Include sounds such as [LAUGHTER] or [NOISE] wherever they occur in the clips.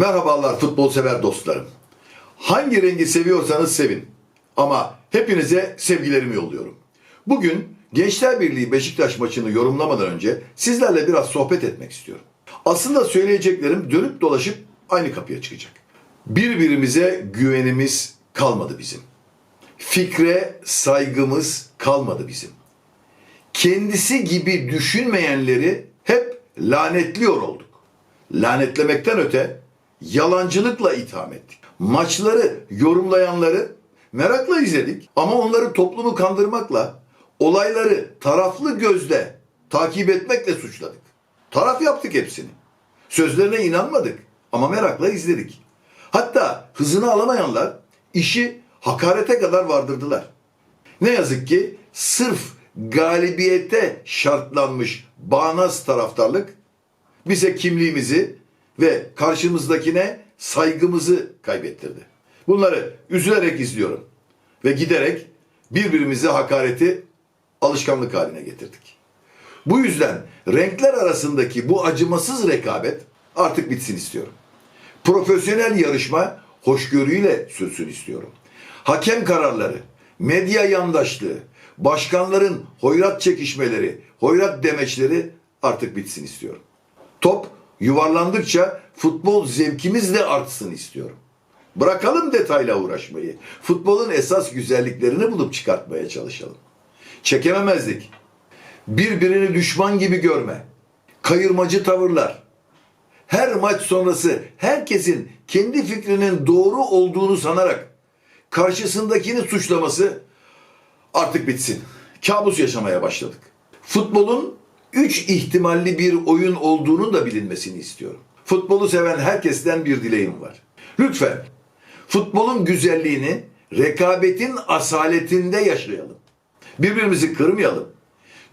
Merhabalar futbol sever dostlarım. Hangi rengi seviyorsanız sevin. Ama hepinize sevgilerimi yolluyorum. Bugün Gençler Birliği Beşiktaş maçını yorumlamadan önce sizlerle biraz sohbet etmek istiyorum. Aslında söyleyeceklerim dönüp dolaşıp aynı kapıya çıkacak. Birbirimize güvenimiz kalmadı bizim. Fikre saygımız kalmadı bizim. Kendisi gibi düşünmeyenleri hep lanetliyor olduk. Lanetlemekten öte yalancılıkla itham ettik. Maçları yorumlayanları merakla izledik ama onları toplumu kandırmakla, olayları taraflı gözle takip etmekle suçladık. Taraf yaptık hepsini. Sözlerine inanmadık ama merakla izledik. Hatta hızını alamayanlar işi hakarete kadar vardırdılar. Ne yazık ki sırf galibiyete şartlanmış bağnaz taraftarlık bize kimliğimizi ve karşımızdakine saygımızı kaybettirdi. Bunları üzülerek izliyorum ve giderek birbirimize hakareti alışkanlık haline getirdik. Bu yüzden renkler arasındaki bu acımasız rekabet artık bitsin istiyorum. Profesyonel yarışma hoşgörüyle sürsün istiyorum. Hakem kararları, medya yandaşlığı, başkanların hoyrat çekişmeleri, hoyrat demeçleri artık bitsin istiyorum. Top yuvarlandıkça futbol zevkimiz de artsın istiyorum. Bırakalım detayla uğraşmayı. Futbolun esas güzelliklerini bulup çıkartmaya çalışalım. Çekememezlik, birbirini düşman gibi görme, kayırmacı tavırlar, her maç sonrası herkesin kendi fikrinin doğru olduğunu sanarak karşısındakini suçlaması artık bitsin. Kabus yaşamaya başladık. Futbolun üç ihtimalli bir oyun olduğunun da bilinmesini istiyorum. Futbolu seven herkesten bir dileğim var. Lütfen futbolun güzelliğini rekabetin asaletinde yaşayalım. Birbirimizi kırmayalım.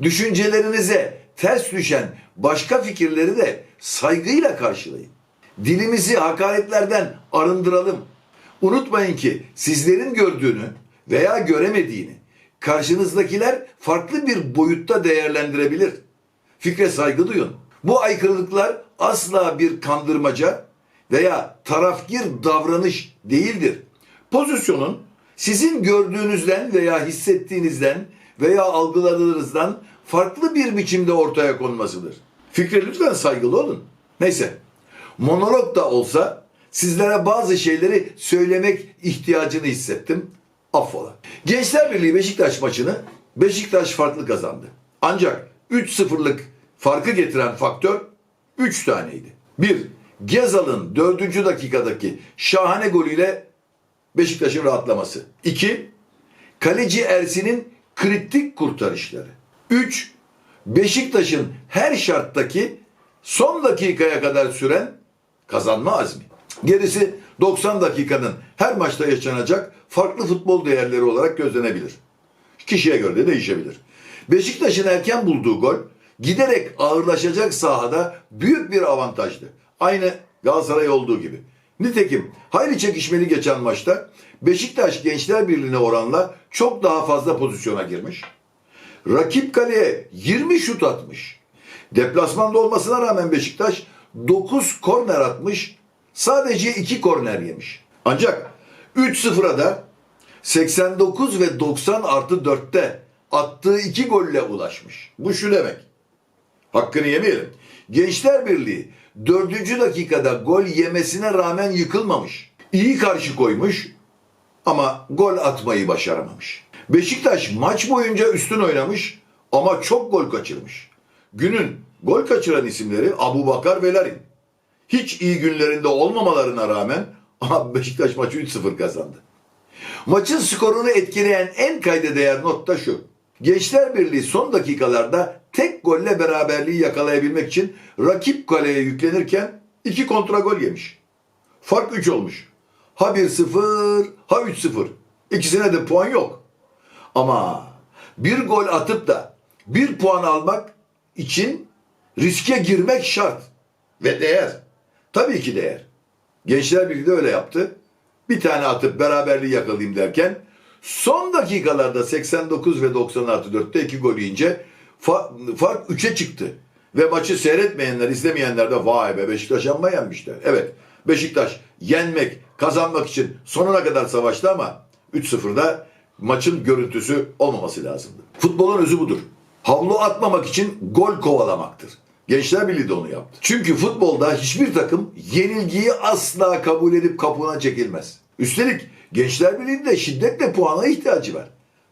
Düşüncelerinize ters düşen başka fikirleri de saygıyla karşılayın. Dilimizi hakaretlerden arındıralım. Unutmayın ki sizlerin gördüğünü veya göremediğini karşınızdakiler farklı bir boyutta değerlendirebilir. Fikre saygı duyun. Bu aykırılıklar asla bir kandırmaca veya tarafgir davranış değildir. Pozisyonun sizin gördüğünüzden veya hissettiğinizden veya algıladığınızdan farklı bir biçimde ortaya konmasıdır. Fikre lütfen saygılı olun. Neyse, monolog da olsa sizlere bazı şeyleri söylemek ihtiyacını hissettim. Affola. Gençler Birliği Beşiktaş maçını Beşiktaş farklı kazandı. Ancak 3-0'lık farkı getiren faktör 3 taneydi. 1. Gezal'ın 4. dakikadaki şahane golüyle Beşiktaş'ın rahatlaması. 2. Kaleci Ersin'in kritik kurtarışları. 3. Beşiktaş'ın her şarttaki son dakikaya kadar süren kazanma azmi. Gerisi 90 dakikanın her maçta yaşanacak farklı futbol değerleri olarak gözlenebilir. Kişiye göre de değişebilir. Beşiktaş'ın erken bulduğu gol giderek ağırlaşacak sahada büyük bir avantajdı. Aynı Galatasaray olduğu gibi. Nitekim hayli çekişmeli geçen maçta Beşiktaş Gençler Birliği'ne oranla çok daha fazla pozisyona girmiş. Rakip kaleye 20 şut atmış. Deplasmanda olmasına rağmen Beşiktaş 9 korner atmış. Sadece 2 korner yemiş. Ancak 3-0'a da 89 ve 90 artı 4'te attığı 2 golle ulaşmış. Bu şu demek. Hakkını yemeyelim. Gençler Birliği 4. dakikada gol yemesine rağmen yıkılmamış. İyi karşı koymuş ama gol atmayı başaramamış. Beşiktaş maç boyunca üstün oynamış ama çok gol kaçırmış. Günün gol kaçıran isimleri Abu Bakar ve Larin. Hiç iyi günlerinde olmamalarına rağmen [LAUGHS] Beşiktaş maçı 3-0 kazandı. Maçın skorunu etkileyen en kayda değer not da şu. Gençler Birliği son dakikalarda tek golle beraberliği yakalayabilmek için rakip kaleye yüklenirken iki kontra gol yemiş. Fark 3 olmuş. Ha 1-0, ha 3-0. İkisine de puan yok. Ama bir gol atıp da bir puan almak için riske girmek şart. Ve değer. Tabii ki değer. Gençler Birliği de öyle yaptı. Bir tane atıp beraberliği yakalayayım derken son dakikalarda 89 ve 90 artı 4'te iki gol yiyince fa- fark 3'e çıktı. Ve maçı seyretmeyenler, izlemeyenler de vay be Beşiktaş amma yenmişler. Evet Beşiktaş yenmek, kazanmak için sonuna kadar savaştı ama 3-0'da maçın görüntüsü olmaması lazımdı. Futbolun özü budur. Havlu atmamak için gol kovalamaktır. Gençler Birliği de onu yaptı. Çünkü futbolda hiçbir takım yenilgiyi asla kabul edip kapına çekilmez. Üstelik Gençler Birliği'nin de şiddetle puana ihtiyacı var.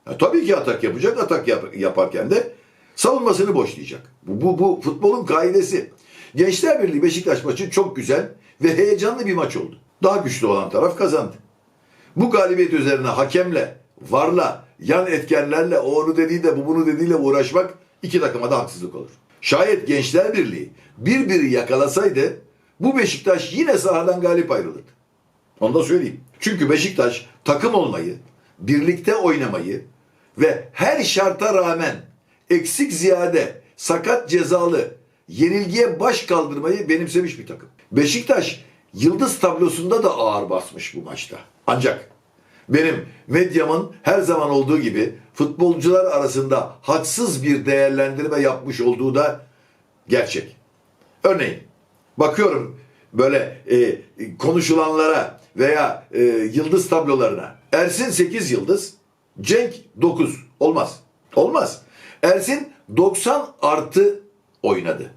Ya tabii ki atak yapacak. Atak yap- yaparken de savunmasını boşlayacak. Bu, bu, bu futbolun kaidesi. Gençler Birliği Beşiktaş maçı çok güzel ve heyecanlı bir maç oldu. Daha güçlü olan taraf kazandı. Bu galibiyet üzerine hakemle, varla, yan etkenlerle, o onu dediğiyle, bu bunu dediğiyle uğraşmak iki takıma da haksızlık olur. Şayet Gençler Birliği birbiri yakalasaydı bu Beşiktaş yine sahadan galip ayrılırdı. Onu da söyleyeyim. Çünkü Beşiktaş takım olmayı, birlikte oynamayı ve her şarta rağmen eksik ziyade, sakat cezalı, yenilgiye baş kaldırmayı benimsemiş bir takım. Beşiktaş yıldız tablosunda da ağır basmış bu maçta. Ancak benim medyamın her zaman olduğu gibi futbolcular arasında haksız bir değerlendirme yapmış olduğu da gerçek. Örneğin bakıyorum böyle e, konuşulanlara veya e, yıldız tablolarına. Ersin 8 yıldız, Cenk 9. Olmaz. Olmaz. Ersin 90 artı oynadı.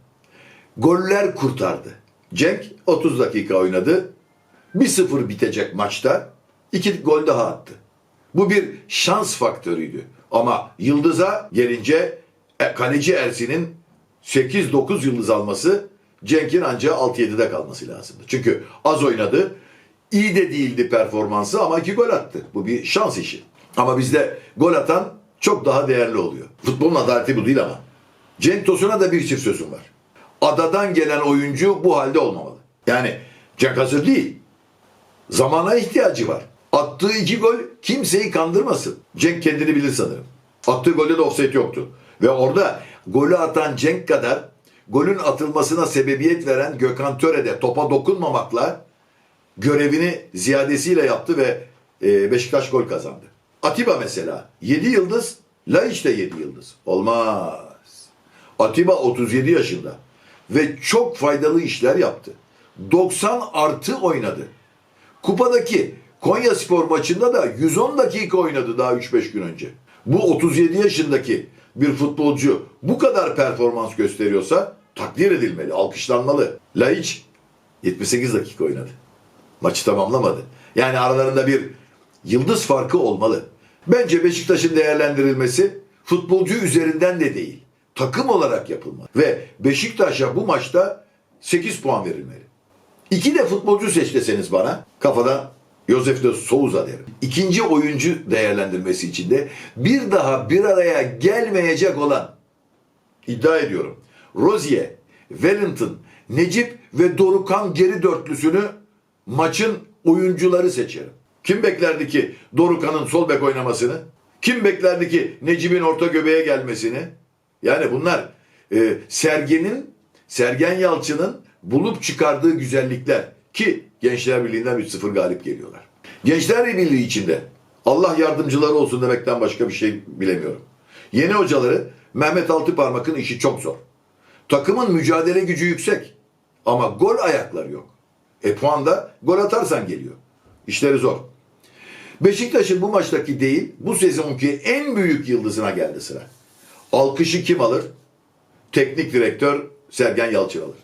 Goller kurtardı. Cenk 30 dakika oynadı. 1-0 bitecek maçta. 2 gol daha attı. Bu bir şans faktörüydü. Ama Yıldız'a gelince e, kaleci Ersin'in 8-9 yıldız alması Cenk'in ancak 6-7'de kalması lazımdı. Çünkü az oynadı. İyi de değildi performansı ama iki gol attı. Bu bir şans işi. Ama bizde gol atan çok daha değerli oluyor. Futbolun adaleti bu değil ama. Cenk Tosun'a da bir çift sözüm var. Adadan gelen oyuncu bu halde olmamalı. Yani Cenk hazır değil. Zamana ihtiyacı var. Attığı iki gol kimseyi kandırmasın. Cenk kendini bilir sanırım. Attığı golde de offside yoktu. Ve orada golü atan Cenk kadar golün atılmasına sebebiyet veren Gökhan Töre de topa dokunmamakla görevini ziyadesiyle yaptı ve e, Beşiktaş gol kazandı. Atiba mesela 7 yıldız, Laiç de 7 yıldız. Olmaz. Atiba 37 yaşında ve çok faydalı işler yaptı. 90 artı oynadı. Kupadaki Konya Spor maçında da 110 dakika oynadı daha 3-5 gün önce. Bu 37 yaşındaki bir futbolcu bu kadar performans gösteriyorsa takdir edilmeli, alkışlanmalı. Laiç 78 dakika oynadı. Maçı tamamlamadı. Yani aralarında bir yıldız farkı olmalı. Bence Beşiktaş'ın değerlendirilmesi futbolcu üzerinden de değil, takım olarak yapılmalı. Ve Beşiktaş'a bu maçta 8 puan verilmeli. İki de futbolcu seç deseniz bana kafadan Josef de Souza derim. İkinci oyuncu değerlendirmesi için de bir daha bir araya gelmeyecek olan iddia ediyorum. Rozier, Wellington, Necip ve Dorukan geri dörtlüsünü maçın oyuncuları seçerim. Kim beklerdi ki Dorukan'ın sol bek oynamasını? Kim beklerdi ki Necip'in orta göbeğe gelmesini? Yani bunlar e, Sergen'in, Sergen Yalçın'ın bulup çıkardığı güzellikler ki Gençler Birliği'nden 3-0 galip geliyorlar. Gençler Birliği içinde Allah yardımcıları olsun demekten başka bir şey bilemiyorum. Yeni hocaları Mehmet Altıparmak'ın işi çok zor. Takımın mücadele gücü yüksek ama gol ayakları yok. E puan da gol atarsan geliyor. İşleri zor. Beşiktaş'ın bu maçtaki değil, bu sezonki en büyük yıldızına geldi sıra. Alkışı kim alır? Teknik direktör Sergen Yalçın alır.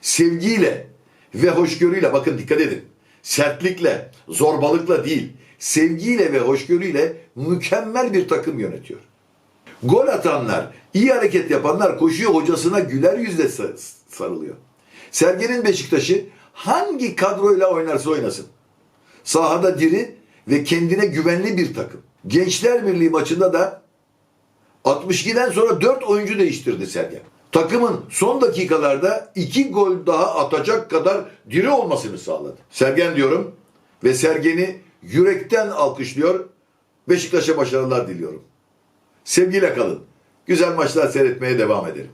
Sevgiyle ve hoşgörüyle bakın dikkat edin. Sertlikle, zorbalıkla değil, sevgiyle ve hoşgörüyle mükemmel bir takım yönetiyor. Gol atanlar, iyi hareket yapanlar koşuyor hocasına güler yüzle sa- sarılıyor. Sergen'in Beşiktaş'ı hangi kadroyla oynarsa oynasın. Sahada diri ve kendine güvenli bir takım. Gençler Birliği maçında da 62'den sonra 4 oyuncu değiştirdi Sergen. Takımın son dakikalarda 2 gol daha atacak kadar diri olmasını sağladı. Sergen diyorum ve Sergen'i yürekten alkışlıyor. Beşiktaş'a başarılar diliyorum. Sevgiyle kalın. Güzel maçlar seyretmeye devam edelim.